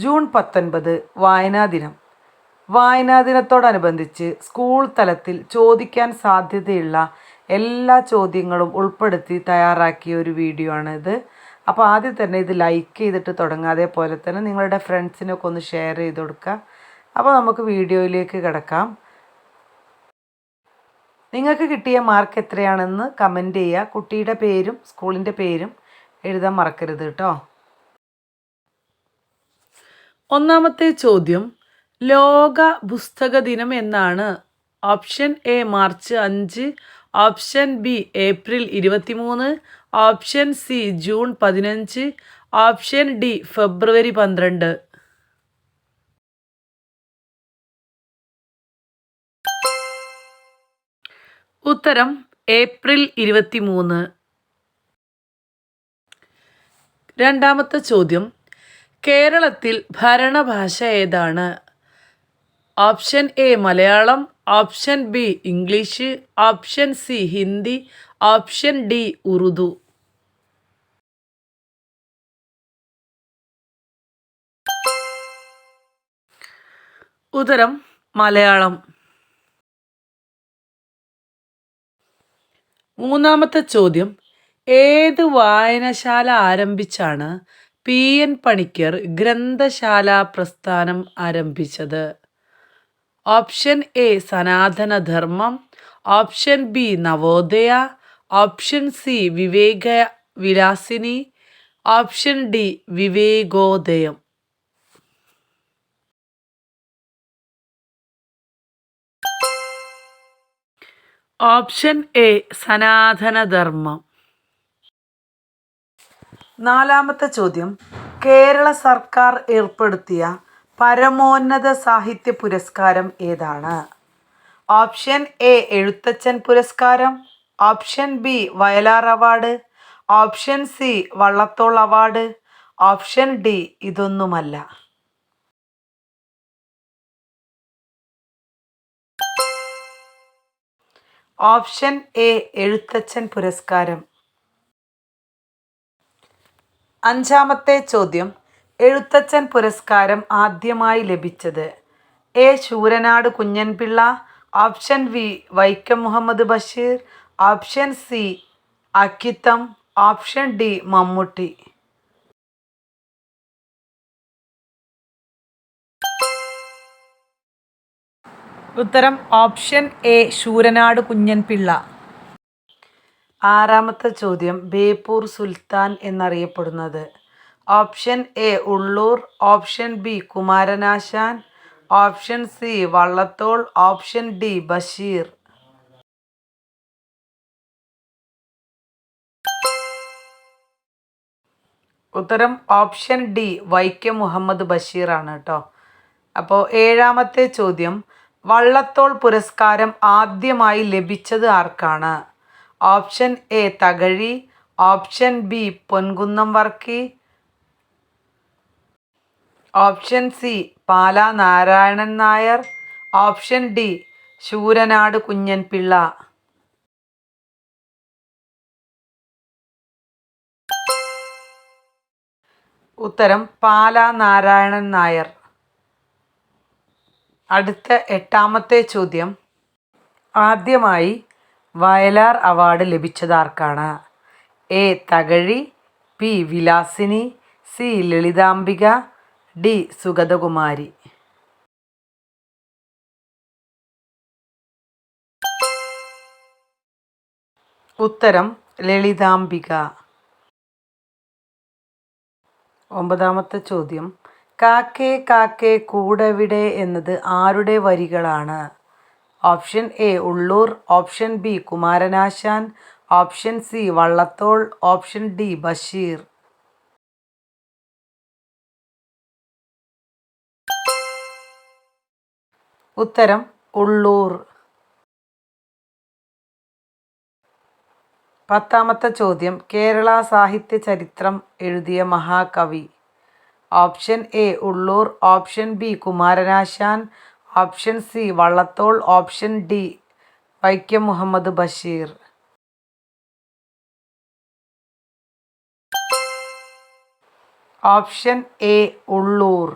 June പത്തൊൻപത് വായനാ ദിനം. വായനാ ദിനത്തോടനുബന്ധിച്ച് സ്കൂൾ തലത്തിൽ ചോദിക്കാൻ സാധ്യതയുള്ള എല്ലാ ചോദ്യങ്ങളും ഉൾപ്പെടുത്തി തയ്യാറാക്കിയ ഒരു വീഡിയോ ആണിത്. അപ്പോൾ ആദ്യം തന്നെ ഇത് ലൈക്ക് ചെയ്തിട്ട് തുടങ്ങുക. അതേപോലെ തന്നെ നിങ്ങളുടെ ഫ്രണ്ട്സിനൊക്കെ ഒന്ന് ഷെയർ ചെയ്ത് കൊടുക്കുക. അപ്പോൾ നമുക്ക് വീഡിയോയിലേക്ക് കിടക്കാം. നിങ്ങൾക്ക് കിട്ടിയ മാർക്ക് എത്രയാണെന്ന് കമന്റ് ചെയ്യുക. കുട്ടിയുടെ പേരും സ്കൂളിന്റെ പേരും എഴുതാൻ മറക്കരുത് കേട്ടോ. ഒന്നാമത്തെ ചോദ്യം ലോക പുസ്തക ദിനം എന്നാണ്. ഓപ്ഷൻ എ മാർച്ച് അഞ്ച്. ഓപ്ഷൻ ബി ഏപ്രിൽ ഇരുപത്തിമൂന്ന്. ഓപ്ഷൻ സി ജൂൺ പതിനഞ്ച്. ഓപ്ഷൻ ഡി ഫെബ്രുവരി പന്ത്രണ്ട്. ഉത്തരം ഏപ്രിൽ ഇരുപത്തിമൂന്ന്. രണ്ടാമത്തെ ചോദ്യം കേരളത്തിൽ ഭരണഭാഷ ഏതാണ്? Option A Malayalam option B English option C Hindi option D Urdu. ഉത്തരം മലയാളം. മൂന്നാമത്തെ ചോദ്യം ഏത് വായനശാല ആരംഭിച്ചാണ് പി. എൻ. പണിക്കർ ഗ്രന്ഥശാല പ്രസ്ഥാനം ആരംഭിച്ചത്. Option A Sanathanadharmam. Option B Navodaya. Option C Viveka Vilasini. Option D Vivekodayam. Option A Sanathanadharmam. നാലാമത്തെ ചോദ്യം. കേരള സർക്കാർ ഏർപ്പെടുത്തിയ പരമോന്നത സാഹിത്യ പുരസ്കാരം ഏതാണ്? ഓപ്ഷൻ എ എഴുത്തച്ഛൻ പുരസ്കാരം. Option B Vayalar award. Option C Vallathol award. Option D ഇതൊന്നുമല്ല. ഓപ്ഷൻ എ എഴുത്തച്ഛൻ പുരസ്കാരം. അഞ്ചാമത്തെ ചോദ്യം. എഴുത്തച്ഛൻ പുരസ്കാരം ആദ്യമായി ലഭിച്ചത്. A. Sooranad Kunjanpillai option B. Vaikom Muhammad Basheer option C. Akkitham option D. Mammootty. ഉത്തരം ഓപ്ഷൻ എ. ശൂരനാട് കുഞ്ഞൻപിള്ള. ആറാമത്തെ ചോദ്യം ബേപ്പൂർ സുൽത്താൻ എന്നറിയപ്പെടുന്നത്. Option A Ulloor. Option B Kumaranasan. Option C Vallathol. Option D Basheer. ഉത്തരം ഓപ്ഷൻ ഡി വൈക്കം മുഹമ്മദ് ബഷീറാണ് കേട്ടോ അപ്പോൾ ഏഴാമത്തെ ചോദ്യം വള്ളത്തോൾ പുരസ്കാരം ആദ്യമായി ലഭിച്ചത് ആർക്കാണ്? Option A Thakazhi option B Ponkunnam Varkey option C Pala Narayanan Nair option D Sooranad Kunjan Pillai. ഉത്തരം പാല നാരായണൻ നായർ. അടുത്ത എട്ടാമത്തെ ചോദ്യം. ആദ്യമായി Vayalar award ലഭിച്ചതാർക്കാണ്? A. Thakazhi B Vilasini C. Lalithambika D. Sugathakumari. ഉത്തരം ലളിതാംബിക. ഒമ്പതാമത്തെ ചോദ്യം. കാക്കേ കാക്കേ കൂടെവിടെ എന്നത് ആരുടെ വരികളാണ്? Option A Ulloor option B Kumaranasan option C Vallathol option D Basheer. ഉത്തരം ഉള്ളൂർ. പത്താമത്തെ ചോദ്യം കേരള സാഹിത്യ ചരിത്രം എഴുതിയ മഹാകവി. Option A Ulloor option B Kumaranasan option C Vallathol option D Vaikom Muhammad Basheer. Option A Ulloor.